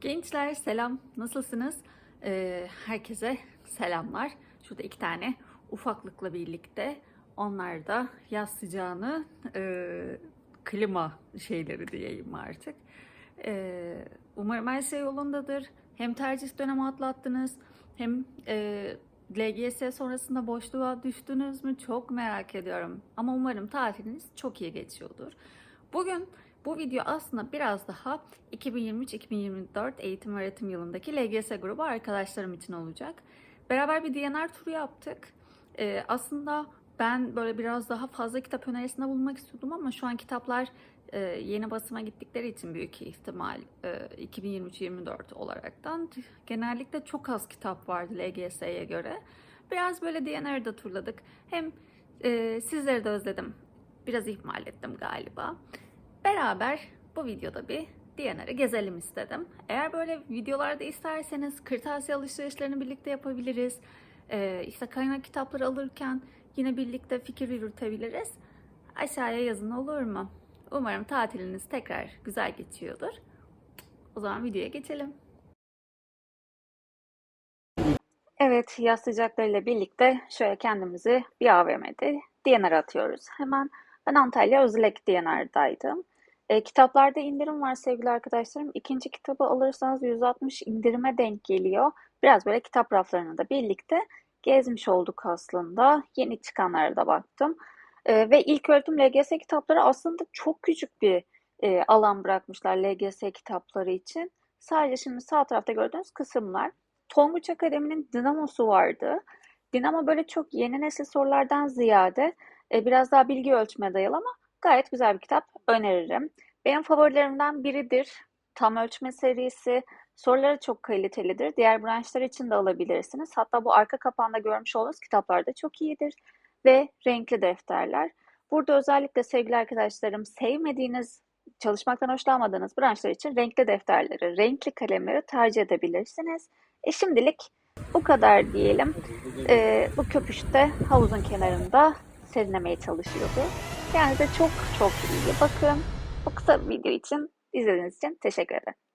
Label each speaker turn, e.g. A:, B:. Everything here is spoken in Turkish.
A: Gençler selam, nasılsınız? Ee, herkese selamlar. Şurada iki tane ufaklıkla birlikte onlar da yaz sıcağını e, klima şeyleri diyeyim artık. Ee, umarım her şey yolundadır. Hem tercih dönemi atlattınız hem e, LGS sonrasında boşluğa düştünüz mü çok merak ediyorum. Ama umarım tatiliniz çok iyi geçiyordur. Bugün bu video aslında biraz daha 2023-2024 eğitim öğretim yılındaki LGS grubu arkadaşlarım için olacak. Beraber bir DNR turu yaptık. Ee, aslında ben böyle biraz daha fazla kitap önerisinde bulunmak istiyordum ama şu an kitaplar e, yeni basıma gittikleri için büyük ihtimal e, 2023-24 olaraktan genellikle çok az kitap vardı LGS'ye göre. Biraz böyle DNR'da turladık. Hem e, sizleri de özledim. Biraz ihmal ettim galiba. Beraber bu videoda bir DNR'ı gezelim istedim. Eğer böyle videolarda isterseniz kırtasiye alışverişlerini birlikte yapabiliriz. Ee, işte kaynak kitapları alırken yine birlikte fikir yürütebiliriz. Aşağıya yazın olur mu? Umarım tatiliniz tekrar güzel geçiyordur. O zaman videoya geçelim. Evet, yaz sıcaklarıyla birlikte şöyle kendimizi bir AVM'de DNR atıyoruz. Hemen ben Antalya Özlek DNR'daydım. E, kitaplarda indirim var sevgili arkadaşlarım. İkinci kitabı alırsanız 160 indirime denk geliyor. Biraz böyle kitap raflarını da birlikte gezmiş olduk aslında. Yeni çıkanlara da baktım. E, ve ilk öğretim LGS kitapları aslında çok küçük bir e, alan bırakmışlar LGS kitapları için. Sadece şimdi sağ tarafta gördüğünüz kısımlar. Tonguç Akademi'nin Dinamo'su vardı. Dinamo böyle çok yeni nesil sorulardan ziyade e, biraz daha bilgi ölçme dayalı ama gayet güzel bir kitap öneririm. Benim favorilerimden biridir. Tam ölçme serisi. Soruları çok kalitelidir. Diğer branşlar için de alabilirsiniz. Hatta bu arka kapağında görmüş olduğunuz kitaplar da çok iyidir. Ve renkli defterler. Burada özellikle sevgili arkadaşlarım sevmediğiniz, çalışmaktan hoşlanmadığınız branşlar için renkli defterleri, renkli kalemleri tercih edebilirsiniz. E şimdilik bu kadar diyelim. Ee, bu köpüşte havuzun kenarında serinlemeye çalışıyordu. Kendinize çok çok iyi bakın. Bu kısa video için izlediğiniz için teşekkür ederim.